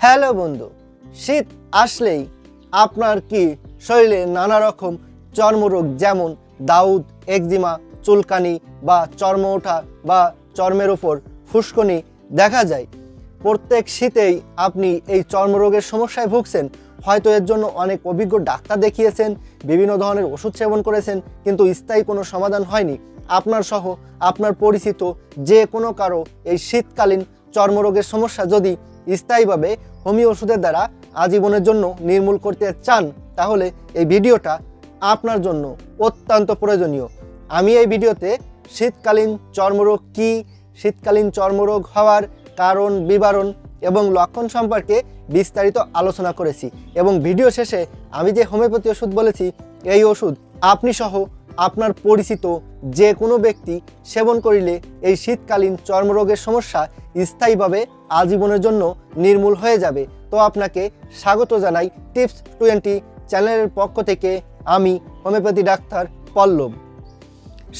Hello বন্ধু, শীত আসলেই আপনার কি শরীরে নানা রকম চর্মরোগ যেমন দাউদ, একজিমা, চুলকানি বা চর্ম ওঠা বা চর্মের ওপর ফুসকনি দেখা যায়? প্রত্যেক শীতেই আপনি এই চর্মরোগের সমস্যায় ভুগছেন। হয়তো এর জন্য অনেক অভিজ্ঞ ডাক্তার দেখিয়েছেন, বিভিন্ন ধরনের ওষুধ সেবন করেছেন, কিন্তু স্থায়ী কোনো সমাধান হয়নি। আপনার সহ আপনার পরিচিত যে কোনো কারও এই শীতকালীন চর্মরোগের সমস্যা যদি স্থায়ীভাবে হোমিও ওষুধের দ্বারা আজীবনের জন্য নির্মূল করতে চান, তাহলে এই ভিডিওটা আপনার জন্য অত্যন্ত প্রয়োজনীয়। আমি এই ভিডিওতে শীতকালীন চর্মরোগ কি, শীতকালীন চর্মরোগ হওয়ার কারণ, বিবরণ এবং লক্ষণ সম্পর্কে বিস্তারিত আলোচনা করেছি এবং ভিডিও শেষে আমি যে হোমিওপ্যাথি ওষুধ বলেছি, এই ওষুধ আপনি সহ আপনার পরিচিত যে কোনো ব্যক্তি সেবন করিলে এই শীতকালীন চর্মরোগের সমস্যা স্থায়ীভাবে আজীবনের জন্য নির্মূল হয়ে যাবে। তো আপনাকে স্বাগত জানাই টিপস টোয়েন্টি চ্যানেলের পক্ষ থেকে আমি হোমিওপ্যাথি ডাক্তার পল্লব।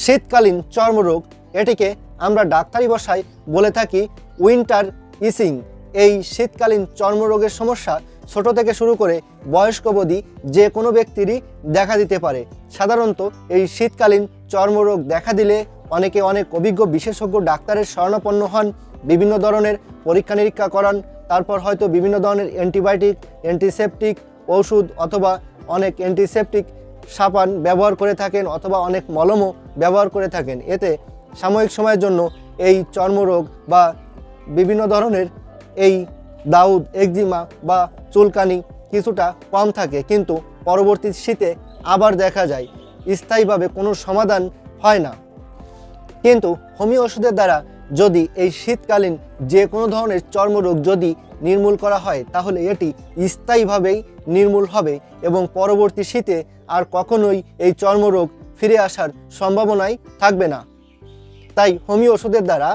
শীতকালীন চর্মরোগ, এটিকে আমরা ডাক্তারি ভাষায় বলে থাকি উইন্টার ইসিং। এই শীতকালীন চর্মরোগের সমস্যা ছোট থেকে শুরু করে বয়স্ক অবধি যে কোনো ব্যক্তিরই দেখা দিতে পারে। সাধারণত এই শীতকালীন চর্মরোগ দেখা দিলে অনেকে অনেক অভিজ্ঞ বিশেষজ্ঞ ডাক্তারের শরণাপন্ন হন, বিভিন্ন ধরনের পরীক্ষা নিরীক্ষা করান, তারপর হয়তো বিভিন্ন ধরনের অ্যান্টিবায়োটিক, অ্যান্টিসেপটিক ওষুধ অথবা অনেক অ্যান্টিসেপটিক সাবান ব্যবহার করে থাকেন অথবা অনেক মলমও ব্যবহার করে থাকেন। এতে সাময়িক সময়ের জন্য এই চর্মরোগ বা বিভিন্ন ধরনের এই দাউদ, একজিমা বা চুলকানি কিছুটা কম থাকে। কিন্তু পরবর্তী শীতে আবার দেখা যায়, স্থায়ীভাবে কোনো সমাধান হয় না। কিন্তু হোমিও ওষুধের দ্বারা যদি এই শীতকালীন যে কোনো ধরনের চর্মরোগ যদি নির্মূল করা হয়, তাহলে এটি স্থায়ীভাবেই নির্মূল হবে এবং পরবর্তী শীতে আর কখনোই এই চর্মরোগ ফিরে আসার সম্ভাবনাই থাকবে না। তাই হোমিও ওষুধের দ্বারা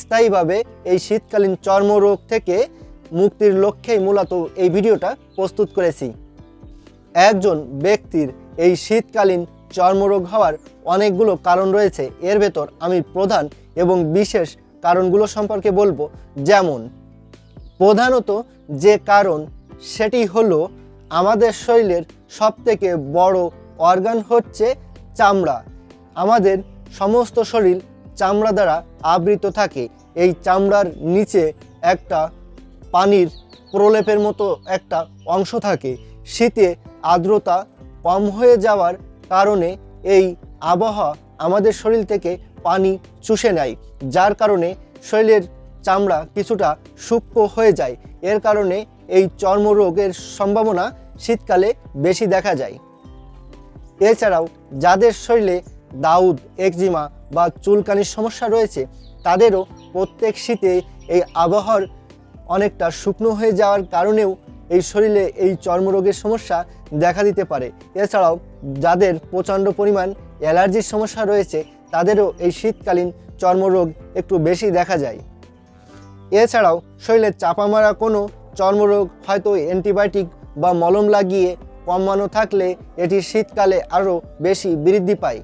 স্থায়ীভাবে এই শীতকালীন চর্মরোগ থেকে মুক্তির লক্ষ্যেই মূলত এই ভিডিওটা প্রস্তুত করেছি। একজন ব্যক্তির এই শীতকালীন চর্মরোগ হওয়ার অনেকগুলো কারণ রয়েছে। এর ভেতর আমি প্রধান এবং বিশেষ কারণগুলো সম্পর্কে বলব। যেমন, প্রধানত যে কারণ, সেটি হলো আমাদের শরীরের সবথেকে বড় অর্গান হচ্ছে চামড়া। আমাদের সমস্ত শরীর চামড়া দ্বারা আবৃত থাকে। এই চামড়ার নিচে একটা পানির প্রলেপের মতো একটা অংশ থাকে। শীতে আর্দ্রতা কম হয়ে যাওয়ার কারণে এই আবহাওয়া আমাদের শরীর থেকে পানি চুষে নেয়, যার কারণে শরীরের চামড়া কিছুটা সূক্ষ্ম হয়ে যায়। এর কারণে এই চর্মরোগের সম্ভাবনা শীতকালে বেশি দেখা যায়। এছাড়াও যাদের শরীরে দাউদ, একজিমা বা চুলকানির সমস্যা রয়েছে, তাদেরও প্রত্যেক শীতে এই আবহাওয়ার অনেকটা শুকনো হয়ে যাওয়ার কারণেও এই শরীরে এই চর্মরোগের সমস্যা দেখা দিতে পারে। এছাড়াও, যাদের প্রচণ্ড পরিমাণ অ্যালার্জির সমস্যা রয়েছে, তাদেরও এই শীতকালীন চর্মরোগ একটু বেশি দেখা যায়। এছাড়াও, শরীরে চাপা মারা কোনো চর্মরোগ, হয়তো অ্যান্টিবায়োটিক বা মলম লাগিয়ে কমানো থাকলে এটি শীতকালে আরও বেশি বৃদ্ধি পায়।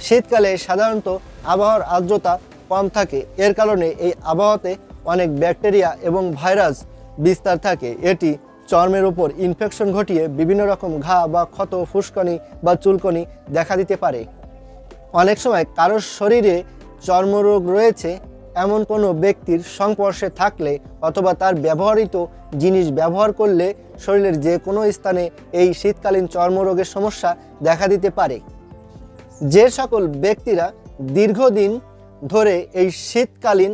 শীতকালে সাধারণত আবহাওয়ার আর্দ্রতা কম থাকে, এর কারণে এই আবহাওয়াতে অনেক ব্যাকটেরিয়া এবং ভাইরাস বিস্তার থাকে। এটি চর্মের উপর ইনফেকশন ঘটিয়ে বিভিন্ন রকম ঘা বা ক্ষত, ফুসকনি বা চুলকনি দেখা দিতে পারে। অনেক সময় কারোর শরীরে চর্মরোগ রয়েছে, এমন কোনো ব্যক্তির সংস্পর্শে থাকলে অথবা তার ব্যবহৃত জিনিস ব্যবহার করলে শরীরের যে কোনো স্থানে এই শীতকালীন চর্মরোগের সমস্যা দেখা দিতে পারে। যে সকল ব্যক্তিরা দীর্ঘদিন ধরে এই শীতকালীন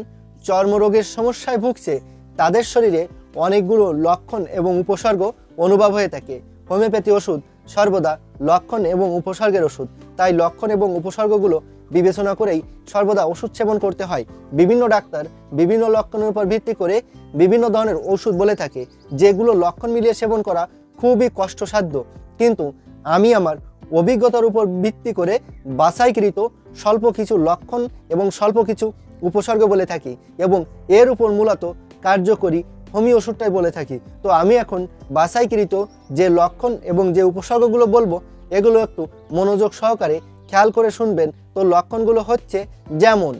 চর্মরোগের সমস্যায় ভুগছে, তাদের শরীরে অনেকগুলো লক্ষণ এবং উপসর্গ অনুভব হয়ে থাকে। হোমিওপ্যাথি ওষুধ সর্বদা লক্ষণ এবং উপসর্গের ওষুধ। তাই লক্ষণ এবং উপসর্গগুলো বিবেচনা করেই সর্বদা ওষুধ সেবন করতে হয়। বিভিন্ন ডাক্তার বিভিন্ন লক্ষণের উপর ভিত্তি করে বিভিন্ন ধরনের ওষুধ বলে থাকে, যেগুলো লক্ষণ মিলিয়ে সেবন করা খুবই কষ্টসাধ্য। কিন্তু আমি আমার অভিজ্ঞতার উপর ভিত্তি করে বাছাইকৃত স্বল্প কিছু লক্ষণ এবং স্বল্প কিছু উপসর্গ বলে থাকি এবং এর উপর মূলত কার্যকরী হোমিও ওষুধটাই বলে থাকি। তো আমি এখন বাছাইকৃত যে লক্ষণ এবং যে উপসর্গগুলো বলব, এগুলো একটু মনোযোগ সহকারে খেয়াল করে শুনবেন। তো লক্ষণগুলো হচ্ছে যেমন,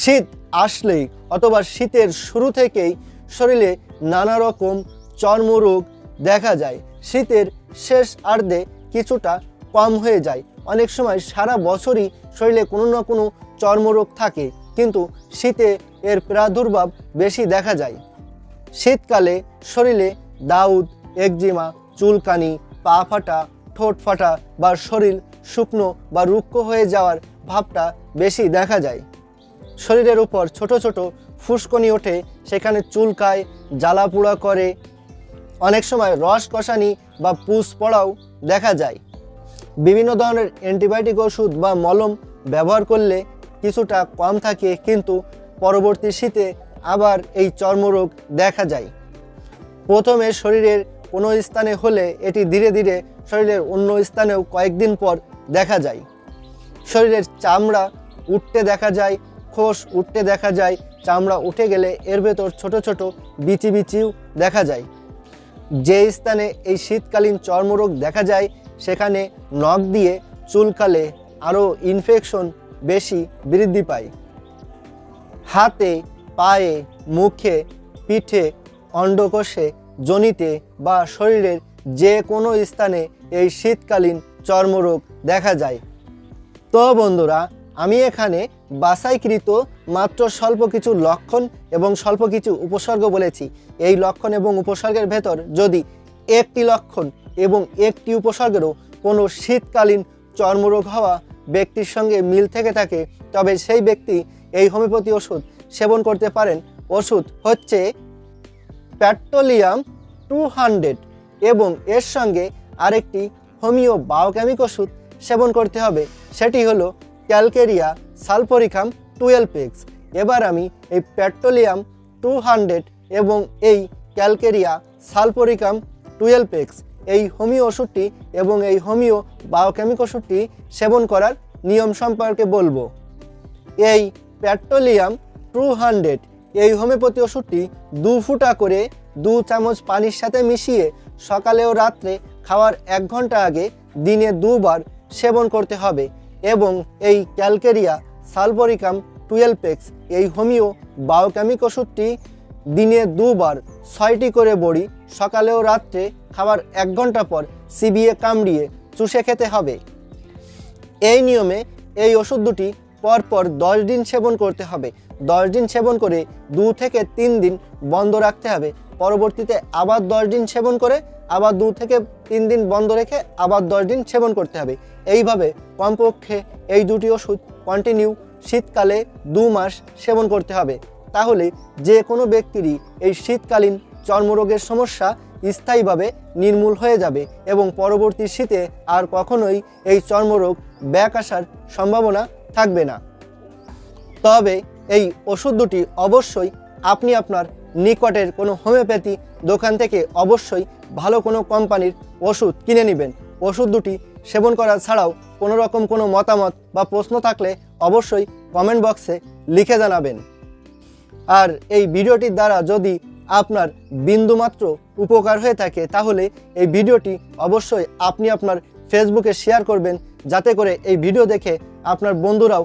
শীত আসলেই অথবা শীতের শুরু থেকেই শরীরে নানা রকম চর্মরোগ দেখা যায়। শীতের শেষ আর্ধে কিছুটা কম হয়ে যায়। অনেক সময় সারা বছরই শরীরে কোনো না কোনো চর্মরোগ থাকে, কিন্তু শীতে এর প্রাদুর্ভাব বেশি দেখা যায়। শীতকালে শরীরে দাউদ, একজিমা, চুলকানি, পা ফাটা, ঠোঁট ফাটা বা শরীর শুকনো বা রুক্ষ হয়ে যাওয়ার ভাবটা বেশি দেখা যায়। শরীরের উপর ছোট ছোট ফুসকনি ওঠে, সেখানে চুলকায়, জ্বালা পোড়া করে। অনেক সময় রস কষানি বা পুষ পড়াও দেখা যায়। বিভিন্ন ধরনের অ্যান্টিবায়োটিক ওষুধ বা মলম ব্যবহার করলে কিছুটা কম থাকে, কিন্তু পরবর্তী শীতে আবার এই চর্মরোগ দেখা যায়। প্রথমে শরীরের কোনো স্থানে হলে এটি ধীরে ধীরে শরীরের অন্য স্থানেও কয়েকদিন পর দেখা যায়। শরীরের চামড়া উঠতে দেখা যায়, খোস উঠতে দেখা যায়, চামড়া উঠে গেলে এর ভেতর ছোট ছোট বিচি বিচিও দেখা যায়। যে স্থানে এই শীতকালীন চর্মরোগ দেখা যায়, সেখানে নখ দিয়ে চুলকালে আরও ইনফেকশন বেশি বৃদ্ধি পায়। হাতে পায়ে, মুখে, পিঠে, অন্ডকোষে, জনিতে বা শরীরের যে কোনো স্থানে এই শীতকালীন চর্মরোগ দেখা যায়। তো বন্ধুরা, আমি এখানে বাছাইকৃত মাত্র স্বল্প কিছু লক্ষণ এবং স্বল্প কিছু উপসর্গ বলেছি। এই লক্ষণ এবং উপসর্গের ভেতর যদি একটি লক্ষণ এবং একটি উপসর্গেরও কোনো শীতকালীন চর্মরোগ হওয়া ব্যক্তির সঙ্গে মিল থেকে থাকে, তবে সেই ব্যক্তি এই হোমিওপ্যাথি ওষুধ সেবন করতে পারেন। ওষুধ হচ্ছে প্যাট্রোলিয়াম টু হান্ড্রেড এবং এর সঙ্গে আরেকটি হোমিও বায়োকেমিক ওষুধ সেবন করতে হবে। সেটি হলো ক্যালকেরিয়া সালফোরিকাম টুয়েলভ এক্স। এবার আমি এই পেট্রোলিয়াম টু হান্ড্রেড এবং এই ক্যালকেরিয়া সালফোরিকাম টুয়েলভ এই হোমিও ওষুধটি এবং এই হোমিও বায়োকেমিক ওষুধটি সেবন করার নিয়ম সম্পর্কে বলব। এই পেট্রোলিয়াম টু হান্ড্রেড এই হোমিওপ্যাথি ওষুধটি দু ফুটা করে দু চামচ পানির সাথে মিশিয়ে সকালে ও রাত্রে খাওয়ার এক ঘণ্টা আগে দিনে দুবার সেবন করতে হবে এবং এই ক্যালকেরিয়া সালফোরিকাম টুয়েলভ এক্স এই হোমিও বায়োকেমিক ওষুধটি দিনে দুবার ছয়টি করে বড়ি সকালে ও রাত্রে খাওয়ার এক ঘণ্টা পর চিবিয়ে কামড়িয়ে চুষে খেতে হবে। এই নিয়মে এই ওষুধ দুটি পরপর দশ দিন সেবন করতে হবে। দশ দিন সেবন করে দু থেকে তিন দিন বন্ধ রাখতে হবে। পরবর্তীতে আবার দশ দিন সেবন করে আবার দু থেকে তিন দিন বন্ধ রেখে আবার দশ দিন সেবন করতে হবে। এইভাবে কমপক্ষে এই দুটি ওষুধ কন্টিনিউ শীতকালে দু মাস সেবন করতে হবে। তাহলে যে কোনো ব্যক্তিরই এই শীতকালীন চর্মরোগের সমস্যা স্থায়ীভাবে নির্মূল হয়ে যাবে এবং পরবর্তী শীতে আর কখনোই এই চর্মরোগ ব্যাক আসার সম্ভাবনা থাকবে না। তবে এই ওষুধ দুটি অবশ্যই আপনি আপনার নিকটের কোনো হোমিওপ্যাথি দোকান থেকে অবশ্যই ভালো কোনো কোম্পানির ওষুধ কিনে নেবেন। ওষুধ দুটি সেবন করা ছাড়াও কোনো রকম কোনো মতামত বা প্রশ্ন থাকলে অবশ্যই কমেন্ট বক্সে লিখে জানাবেন। আর এই ভিডিওটির দ্বারা যদি আপনার বিন্দুমাত্র উপকার হয়ে থাকে তাহলে এই ভিডিওটি অবশ্যই আপনি আপনার ফেসবুকে শেয়ার করবেন, যাতে করে এই ভিডিও দেখে আপনার বন্ধুরাও